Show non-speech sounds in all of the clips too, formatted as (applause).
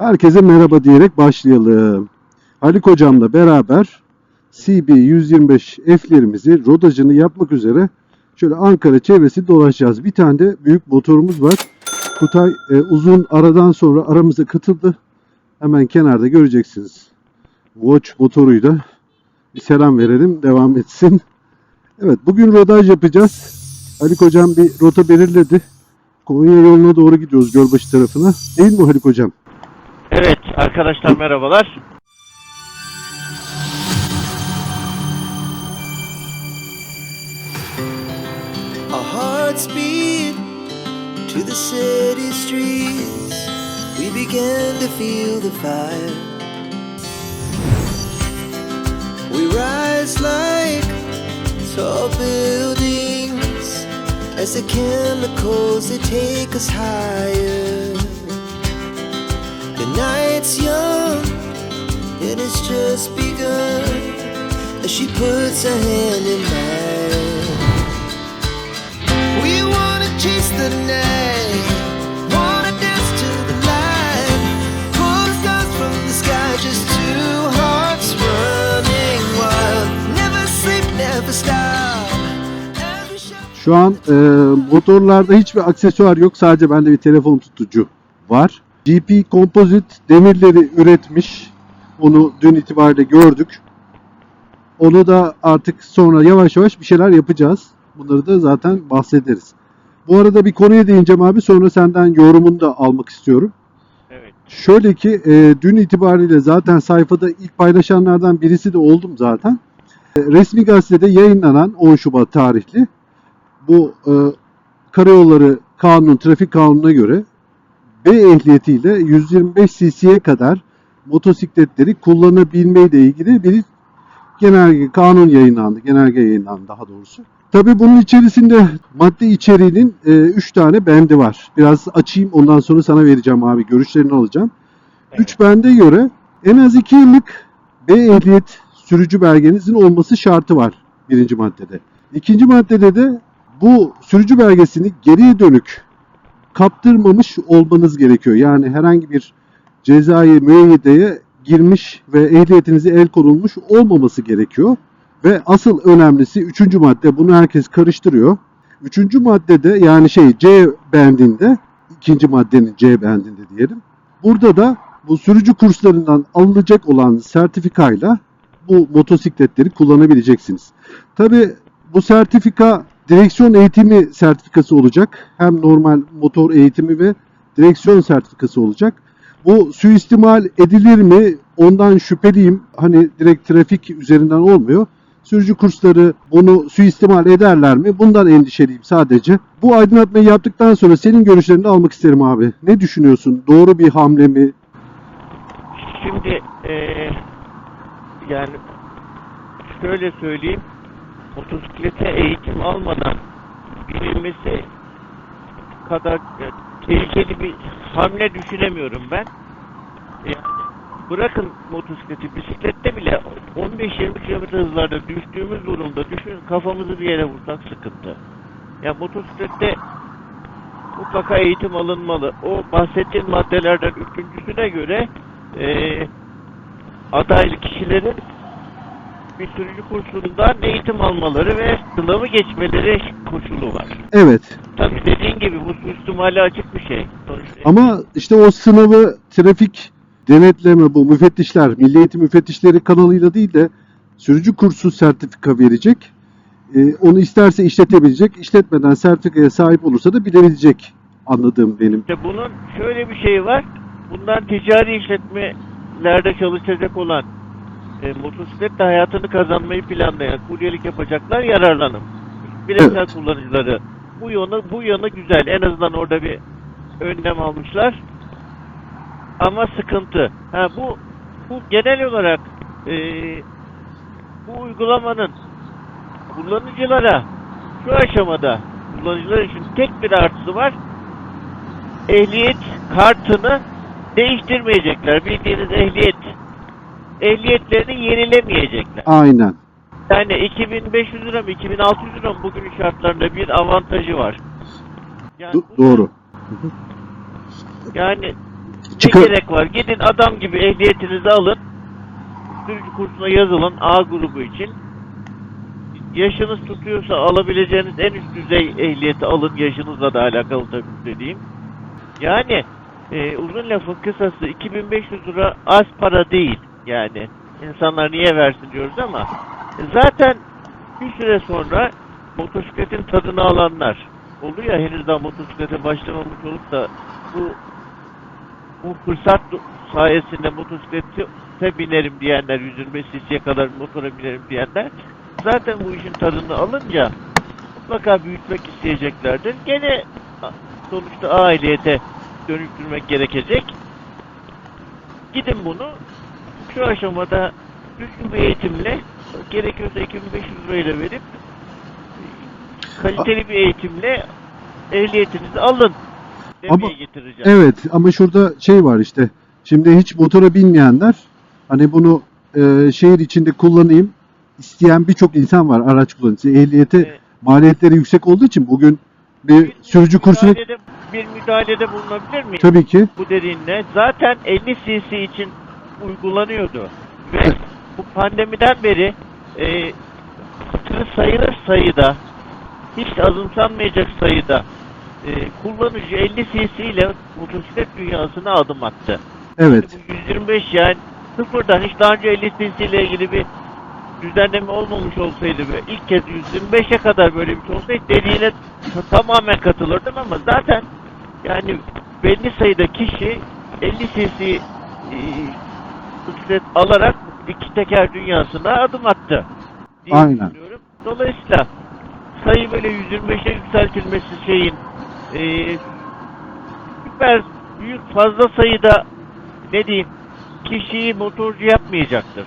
Herkese merhaba diyerek başlayalım. Haluk hocamla beraber CB 125 F'lerimizi rodajını yapmak üzere şöyle Ankara çevresi dolaşacağız. Bir tane de büyük motorumuz var. Kutay e, uzun aradan sonra aramıza katıldı. Hemen kenarda göreceksiniz. Watch motoruyla bir selam verelim devam etsin. Evet bugün rodaj yapacağız. Haluk hocam bir rota belirledi. Konya yoluna doğru gidiyoruz Gölbaşı tarafına. Değil mi Haluk hocam? Evet arkadaşlar merhabalar. Our hearts beat to the city streets. We began to feel the fire. We rise like tall buildings as the chemicals they take us higher. Night's young and it's just begun as she puts her hand in mine. We wanna chase the night, Şu an e, motorlarda hiçbir aksesuar yok. Sadece bende bir telefon tutucu var. GP Composite demirleri üretmiş. Onu dün itibariyle gördük. Onu da artık sonra yavaş yavaş bir şeyler yapacağız. Bunları da zaten bahsederiz. Bu arada bir konuya değineceğim abi. Sonra senden yorumunu da almak istiyorum. Evet. Şöyle ki e, dün itibariyle zaten sayfada ilk paylaşanlardan birisi de oldum zaten. E, resmi gazetede yayınlanan 10 Şubat tarihli bu e, karayolları kanun, trafik kanununa göre B ehliyetiyle 125 cc'ye kadar motosikletleri kullanabilmeyle ilgili bir genelge, kanun yayınlandı. Genelge yayınlandı daha doğrusu. Tabii bunun içerisinde madde içeriğinin 3 tane bendi var. Biraz açayım ondan sonra sana vereceğim abi. Görüşlerini alacağım. 3 bende göre en az 2 yıllık B ehliyet sürücü belgenizin olması şartı var birinci maddede. İkinci maddede de bu sürücü belgesini geriye dönük kaptırmamış olmanız gerekiyor. Yani herhangi bir cezai müeyyideye girmiş ve ehliyetinize el konulmuş olmaması gerekiyor. Ve asıl önemlisi üçüncü madde bunu herkes karıştırıyor. Üçüncü maddede yani şey C bendinde ikinci maddenin C bendinde diyelim. Burada da bu sürücü kurslarından alınacak olan sertifikayla bu motosikletleri kullanabileceksiniz. Tabi bu sertifika direksiyon eğitimi sertifikası olacak. Hem normal motor eğitimi ve direksiyon sertifikası olacak. Bu suistimal edilir mi? Ondan şüpheliyim. Hani direkt trafik üzerinden olmuyor. Sürücü kursları bunu suistimal ederler mi? Bundan endişeliyim sadece. Bu aydınlatmayı yaptıktan sonra senin görüşlerini almak isterim abi. Ne düşünüyorsun? Doğru bir hamle mi? Şimdi eee, yani şöyle söyleyeyim. Motosiklete eğitim almadan binilmesi kadar e, tehlikeli bir hamle düşünemiyorum ben. Yani bırakın motosikleti, bisiklette bile 15-20 km hızlarda düştüğümüz durumda düşünün kafamızı bir yere vursak sıkıntı. Ya motosiklette mutlaka eğitim alınmalı. O bahsettiğim maddelerden üçüncüsüne göre eee adaylı kişilerin bir sürücü kursundan eğitim almaları ve sınavı geçmeleri koşulu var. Evet. Tabii dediğin gibi bu suistimali açık bir şey. Sonuçta Ama işte o sınavı trafik denetleme bu müfettişler, Milli Eğitim Müfettişleri kanalıyla değil de sürücü kursu sertifika verecek. Ee, onu isterse işletebilecek, işletmeden sertifikaya sahip olursa da bilebilecek anladığım benim. İşte bunun şöyle bir şeyi var. Bundan ticari işletmelerde çalışacak olan e, motosikletle hayatını kazanmayı planlayan kuryelik yapacaklar yararlanın. Bireysel Evet. kullanıcıları. Bu yanı bu yanı güzel. En azından orada bir önlem almışlar. Ama sıkıntı. Ha bu bu genel olarak e, bu uygulamanın kullanıcılara şu aşamada kullanıcılar için tek bir artısı var ehliyet kartını değiştirmeyecekler. Bildiğiniz ehliyet ehliyetlerini yenilemeyecekler. Aynen. Yani 2500 lira mı 2600 lira mı bugünün şartlarında bir avantajı var. Yani Do- doğru. Yani Çıkar- Ne gerek var? Gidin adam gibi ehliyetinizi alın. Sürücü kursuna yazılın A grubu için. Yaşınız tutuyorsa alabileceğiniz en üst düzey ehliyeti alın. Yaşınızla da alakalı tabii dediğim. Yani e, uzun lafın kısası 2500 lira az para değil. Yani insanlar niye versin diyoruz ama e, zaten bir süre sonra motosikletin tadını alanlar oluyor ya henüz daha motosiklete başlamamış olup da bu bu fırsat sayesinde motosiklete binerim diyenler 125 cc'ye kadar motora binerim diyenler zaten bu işin tadını alınca mutlaka büyütmek isteyeceklerdir. Gene sonuçta ailiyete dönüştürmek gerekecek. Gidin bunu şu aşamada düzgün bir eğitimle gerekiyorsa 2500 lirayla verip kaliteli bir eğitimle ehliyetinizi alın demeye Ama- getireceğim. Evet ama şurada şey var işte. Şimdi hiç motora binmeyenler hani bunu e, şehir içinde kullanayım isteyen birçok insan var araç kullanıcısı. Ehliyete Evet. maliyetleri yüksek olduğu için bugün bir sürücü kursuna bir müdahalede bulunabilir miyim? tabii ki Bu dediğinle zaten 50 cc için uygulanıyordu. Ve bu pandemiden beri e, sayılır sayıda hiç azımsanmayacak sayıda e, kullanıcı 50 cc ile motosiklet dünyasına adım attı. evet Bu 125 yani sıfırdan hiç daha önce 50 cc ile ilgili bir düzenleme olmamış olsaydı ve ilk kez 125'e kadar böyle bir şey olsaydı dediğine ta- tamamen katılırdım ama zaten yani belli sayıda kişi 50 cc bisiklet alarak iki teker dünyasına adım attı. diye Aynen. düşünüyorum. Dolayısıyla sayı böyle 125'e yükseltilmesi şeyin e, süper büyük fazla sayıda ne diyeyim kişiyi motorcu yapmayacaktır.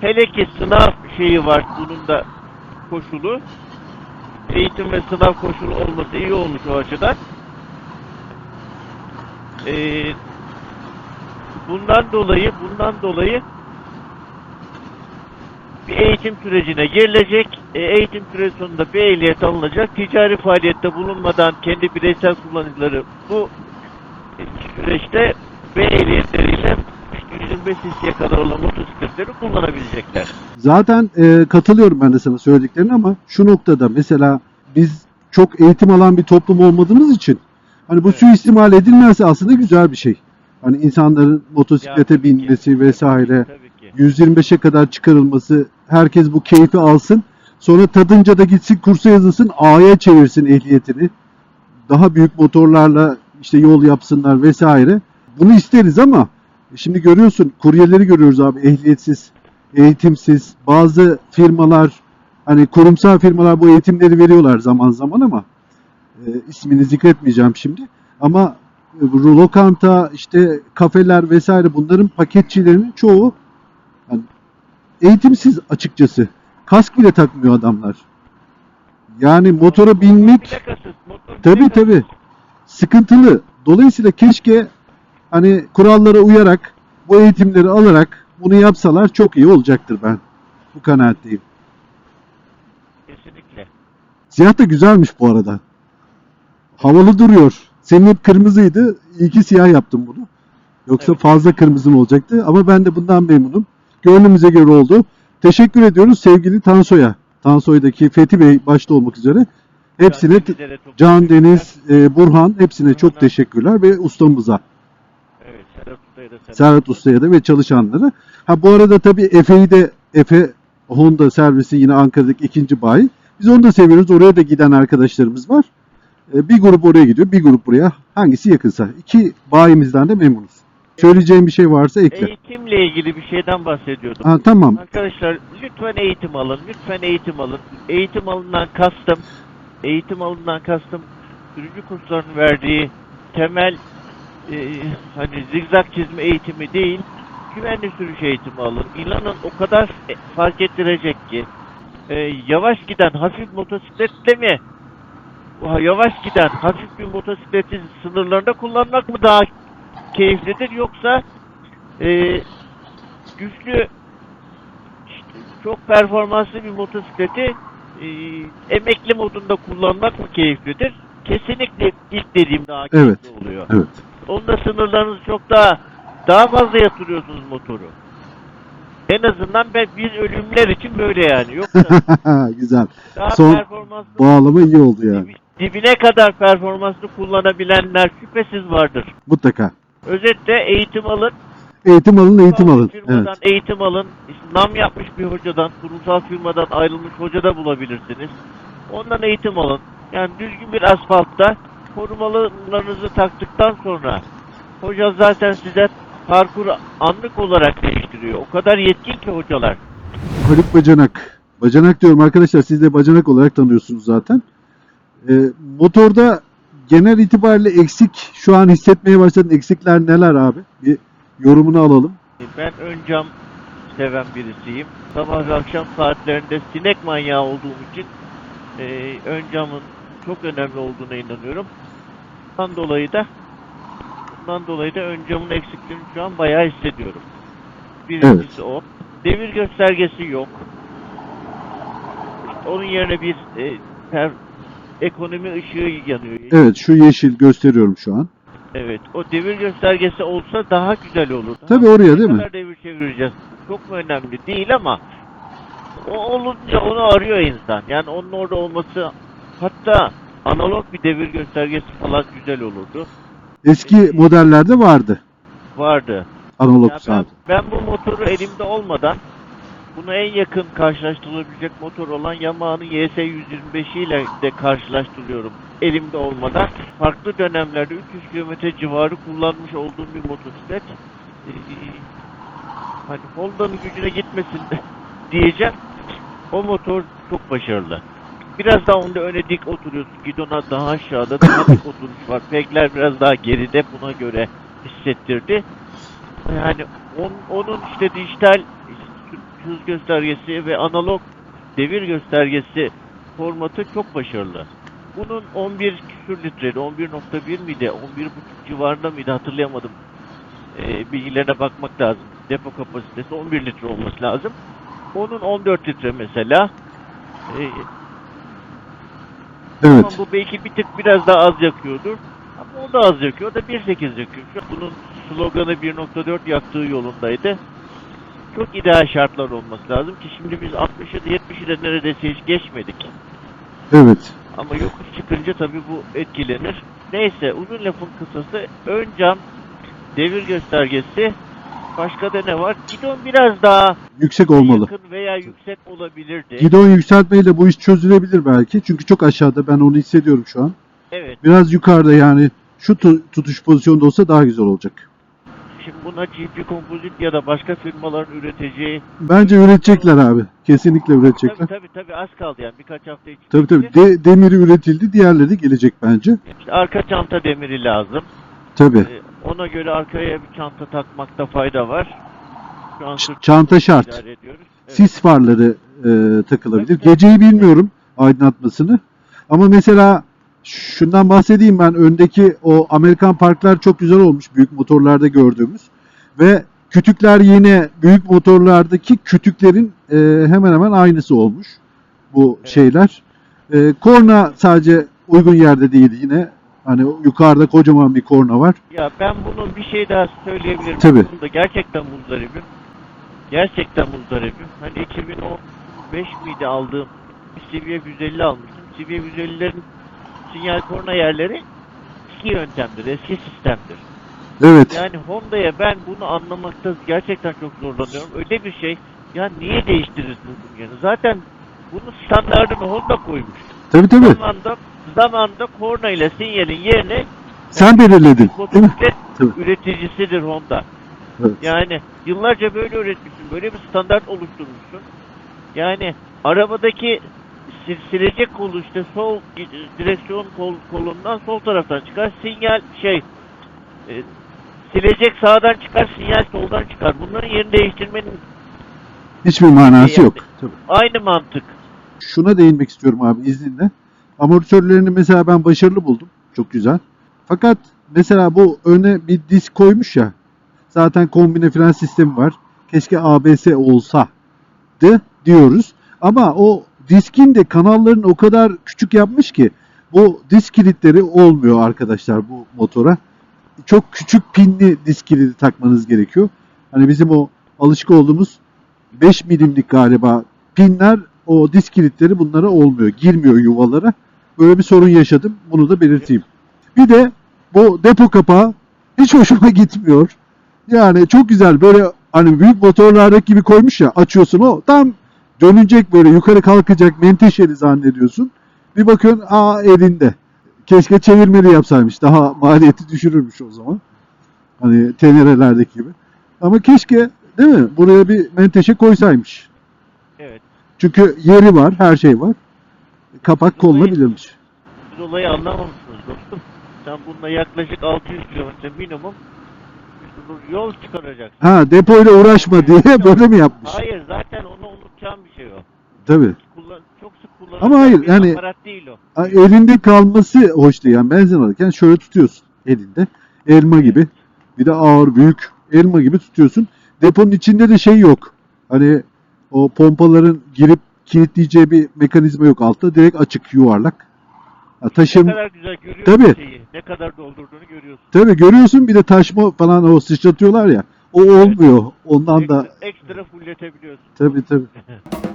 Hele ki sınav şeyi var bunun da koşulu. Eğitim ve sınav koşulu olması iyi olmuş o açıdan. Ee, bundan dolayı bundan dolayı bir eğitim sürecine girilecek. E, eğitim süreci sonunda bir ehliyet alınacak. Ticari faaliyette bulunmadan kendi bireysel kullanıcıları bu süreçte B ehliyetleriyle 125 cc'ye kadar olan motosikletleri kullanabilecekler. Zaten e, katılıyorum ben de sana söylediklerine ama şu noktada mesela biz çok eğitim alan bir toplum olmadığımız için hani bu Evet. suistimal edilmezse aslında güzel bir şey. Hani insanların motosiklete tabii ki, binmesi vesaire Tabii ki. 125'e kadar çıkarılması herkes bu keyfi alsın. Sonra tadınca da gitsin kursa yazılsın A'ya çevirsin ehliyetini. Daha büyük motorlarla işte yol yapsınlar vesaire. Bunu isteriz ama şimdi görüyorsun kuryeleri görüyoruz abi ehliyetsiz, eğitimsiz. Bazı firmalar hani kurumsal firmalar bu eğitimleri veriyorlar zaman zaman ama e, ismini zikretmeyeceğim şimdi. Ama lokanta işte kafeler vesaire bunların paketçilerinin çoğu hani eğitimsiz açıkçası. Kask bile takmıyor adamlar. Yani motora binmek plakasız. tabii. sıkıntılı. Dolayısıyla keşke hani kurallara uyarak bu eğitimleri alarak bunu yapsalar çok iyi olacaktır ben. Bu kanaatteyim. Kesinlikle. Siyah da güzelmiş bu arada. Havalı duruyor. Senin hep kırmızıydı. İyi ki siyah yaptım bunu. Yoksa Evet. fazla kırmızın olacaktı. Ama ben de bundan memnunum. Gönlümüze göre oldu. Teşekkür ediyoruz sevgili Tansoy'a. Tansoy'daki Fethi Bey başta olmak üzere. Hepsine Can çok. Deniz, e, Burhan hepsine çok Burhan'a. teşekkürler ve ustamıza. Evet, Serhat Usta'ya da selam. Serhat Usta'ya da ve çalışanlara. Ha bu arada tabii Efe'yi de Efe Honda servisi yine Ankara'daki ikinci bayi. Biz onu da seviyoruz. Oraya da giden arkadaşlarımız var. E, Bir grup oraya gidiyor, bir grup buraya. Hangisi yakınsa. İki bayimizden de memnunuz. Söyleyeceğim bir şey varsa ekle. Eğitimle ilgili bir şeyden bahsediyordum. Ha, tamam. Arkadaşlar lütfen eğitim alın. Lütfen eğitim alın. Eğitim alından kastım eğitim alından kastım sürücü kurslarının verdiği temel e, hani zigzag çizme eğitimi değil güvenli sürüş eğitimi alın. İnanın o kadar e, fark ettirecek ki e, yavaş giden hafif motosikletle mi yavaş giden hafif bir motosikletin sınırlarında kullanmak mı daha keyiflidir yoksa e, güçlü işte çok performanslı bir motosikleti e, emekli modunda kullanmak mı keyiflidir? Kesinlikle ilk dediğim daha keyifli Evet. oluyor. Evet. Onda sınırlarınız çok daha daha fazla yatırıyorsunuz motoru. En azından ben biz ölümler için böyle yani. Yoksa (laughs) Güzel. daha Son performanslı Bağlama iyi oldu yani. Dibi- dibine kadar performanslı kullanabilenler şüphesiz vardır. Mutlaka. Özetle eğitim alın, Eğitim alın, eğitim alın. firmadan Evet. eğitim alın. İşte nam yapmış bir hocadan, kurumsal firmadan ayrılmış hoca da bulabilirsiniz. Ondan eğitim alın. Yani düzgün bir asfaltta korumalarınızı taktıktan sonra hoca zaten size parkuru anlık olarak değiştiriyor. O kadar yetkin ki hocalar. Haluk Bacanak. Bacanak diyorum arkadaşlar. Siz de bacanak olarak tanıyorsunuz zaten. Ee, motorda genel itibariyle eksik şu an hissetmeye başladın. Eksikler neler abi? Bir yorumunu alalım. Ben ön cam seven birisiyim. Sabah ve akşam saatlerinde sinek manyağı olduğum için e, ön camın çok önemli olduğuna inanıyorum. Bundan dolayı da bundan dolayı da ön camın eksikliğini şu an bayağı hissediyorum. Birincisi o. Devir göstergesi yok. İşte onun yerine bir e, ekonomi ışığı yanıyor. Evet şu yeşil gösteriyorum şu an. Evet, o devir göstergesi olsa daha güzel olur. Tabii oraya Ne değil mi? kadar devir çevireceğiz? Çok mu önemli? Değil ama o olunca onu arıyor insan. Yani onun orada olması hatta analog bir devir göstergesi falan güzel olurdu. Eski modellerde vardı. Vardı. Analog Ya ben, saat. ben bu motoru elimde olmadan buna en yakın karşılaştırılabilecek motor olan Yamaha'nın YS125 ile de karşılaştırıyorum elimde olmadan. Farklı dönemlerde 300 km civarı kullanmış olduğum bir motosiklet. Ee, hani Honda'nın gücüne gitmesin (laughs) diyeceğim. O motor çok başarılı. Biraz daha onda öne dik oturuyorsun. Gidona daha aşağıda daha dik (laughs) oturuş var. Pegler biraz daha geride buna göre hissettirdi. Yani on- onun işte dijital hız göstergesi ve analog devir göstergesi formatı çok başarılı. Bunun 11 küsür litreli, 11.1 miydi, 11.5 civarında mıydı hatırlayamadım. Ee, bilgilerine bakmak lazım. Depo kapasitesi 11 litre olması lazım. Onun 14 litre mesela. Tamam Evet. bu belki bir tık biraz daha az yakıyordur. Ama o da az yakıyor. O da 1.8 yakıyor. Bunun sloganı 1.4 yaktığı yolundaydı. Çok ideal şartlar olması lazım ki şimdi biz 60'ı da 70'i de neredeyse hiç geçmedik. Evet. Ama yokuş çıkınca tabii bu etkilenir. Neyse uzun lafın kısası ön cam devir göstergesi başka da ne var? Gidon biraz daha Yüksek olmalı. yakın veya yüksek olabilirdi. Gidon yükseltmeyle bu iş çözülebilir belki. Çünkü çok aşağıda ben onu hissediyorum şu an. Evet. Biraz yukarıda yani şu tu- tutuş pozisyonda olsa daha güzel olacak. Şimdi buna GP Composite ya da başka firmaların üreteceği Bence üretecekler abi. Kesinlikle üretecekler. Tabii tabii tabii az kaldı yani birkaç hafta için. Tabii tabii. De- demiri üretildi. Diğerleri de gelecek bence. İşte arka çanta demiri lazım. Tabii. Ee, ona göre arkaya bir çanta takmakta fayda var. Şu an Ç- çanta şart. Evet. Sis farları e, takılabilir. Tabii. Geceyi bilmiyorum aydınlatmasını. Ama mesela şundan bahsedeyim ben. Öndeki o Amerikan parklar çok güzel olmuş. Büyük motorlarda gördüğümüz. Ve kütükler yine büyük motorlardaki kütüklerin e, hemen hemen aynısı olmuş. Bu Evet. şeyler. E, korna sadece uygun yerde değildi yine. Hani yukarıda kocaman bir korna var. Ya ben bunun bir şey daha söyleyebilirim. Tabii. Bunda gerçekten muzdaribim. Gerçekten muzdaribim. Hani 2015 miydi aldığım bir CV 150 almıştım. CV 150'lerin sinyal korna yerleri eski yöntemdir, eski sistemdir. Evet. Yani Honda'ya ben bunu anlamakta gerçekten çok zorlanıyorum. Öyle bir şey. Ya niye değiştirirsiniz bunu? Zaten bunun standartını Honda koymuş. Tabii tabii. Zamanda, zamanda korna ile sinyalin yerine Sen belirledin. Değil mi? üreticisidir Honda. Evet. Yani yıllarca böyle üretmişsin. Böyle bir standart oluşturmuşsun. Yani arabadaki silecek kolu işte sol direksiyon kol, kolundan sol taraftan çıkar. Sinyal şey e, silecek sağdan çıkar, sinyal soldan çıkar. Bunların yerini değiştirmenin Hiçbir manası Yani- yok. Tabii. aynı mantık. Şuna değinmek istiyorum abi izninle. Amortisörlerini mesela ben başarılı buldum. Çok güzel. Fakat mesela bu öne bir disk koymuş ya. Zaten kombine fren sistemi var. Keşke ABS olsa diyoruz. Ama o diskin de kanallarını o kadar küçük yapmış ki bu disk kilitleri olmuyor arkadaşlar bu motora. çok küçük pinli disk kilidi takmanız gerekiyor. Hani bizim o alışık olduğumuz 5 milimlik galiba pinler o disk kilitleri bunlara olmuyor. Girmiyor yuvalara. Böyle bir sorun yaşadım. Bunu da belirteyim. Bir de bu depo kapağı hiç hoşuma gitmiyor. Yani çok güzel böyle hani büyük motorlardaki gibi koymuş ya açıyorsun o tam dönecek böyle yukarı kalkacak menteşeli zannediyorsun. Bir bakıyorsun aa elinde. Keşke çevirmeli yapsaymış. Daha maliyeti düşürürmüş o zaman. Hani tenerelerdeki gibi. Ama keşke değil mi? Buraya bir menteşe koysaymış. Evet. Çünkü yeri var, her şey var. Kapak konulabilirmiş. Siz olayı anlamamışsınız dostum. Sen bununla yaklaşık 600 kilometre minimum yol çıkaracaksın. Ha depoyla uğraşma diye (laughs) böyle mi yapmış? Hayır zaten onu unutacağım bir şey o. Tabii. Kullan, çok sık kullanılan Ama hayır, bir yani- aparat değil o. Elinde kalması hoş değil. Yani benzin alırken şöyle tutuyorsun elinde. Elma gibi. Bir de ağır, büyük elma gibi tutuyorsun. Deponun içinde de şey yok. Hani o pompaların girip kilitleyeceği bir mekanizma yok altta. Direkt açık, yuvarlak. Ne taşım, kadar güzel görüyorsun Tabii. şeyi. Ne kadar doldurduğunu görüyorsun. tabii görüyorsun bir de taşma falan o sıçratıyorlar ya. O olmuyor. Ondan da Ekstra, fulletebiliyorsun. tabii tabii. (laughs)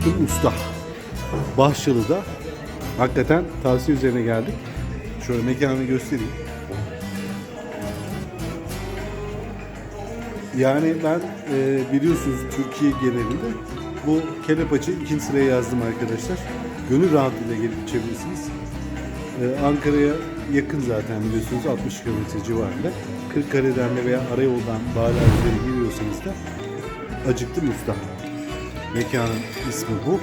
Acıktım Usta. Bahçılı'da. Hakikaten tavsiye üzerine geldik. Şöyle mekanı göstereyim. Yani ben e, biliyorsunuz Türkiye genelinde bu kelepaçı ikinci sıraya yazdım arkadaşlar. Gönül rahatlığıyla gelip içebilirsiniz. E, Ankara'ya yakın zaten biliyorsunuz 60 kilometre civarında. Kırıkkale'den de veya Arayol'dan Bağlar'dan giriyorsanız da Acıktım Usta. Mekanın ismi bu.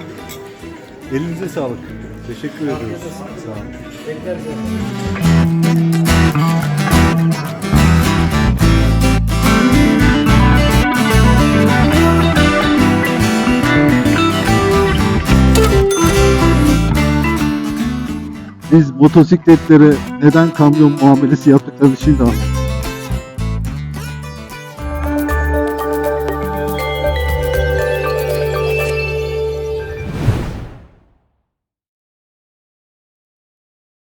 Elinize sağlık. Teşekkür ediyoruz. Sağ olun. Biz motosikletlere neden kamyon muamelesi yaptıklarını şimdi anladık.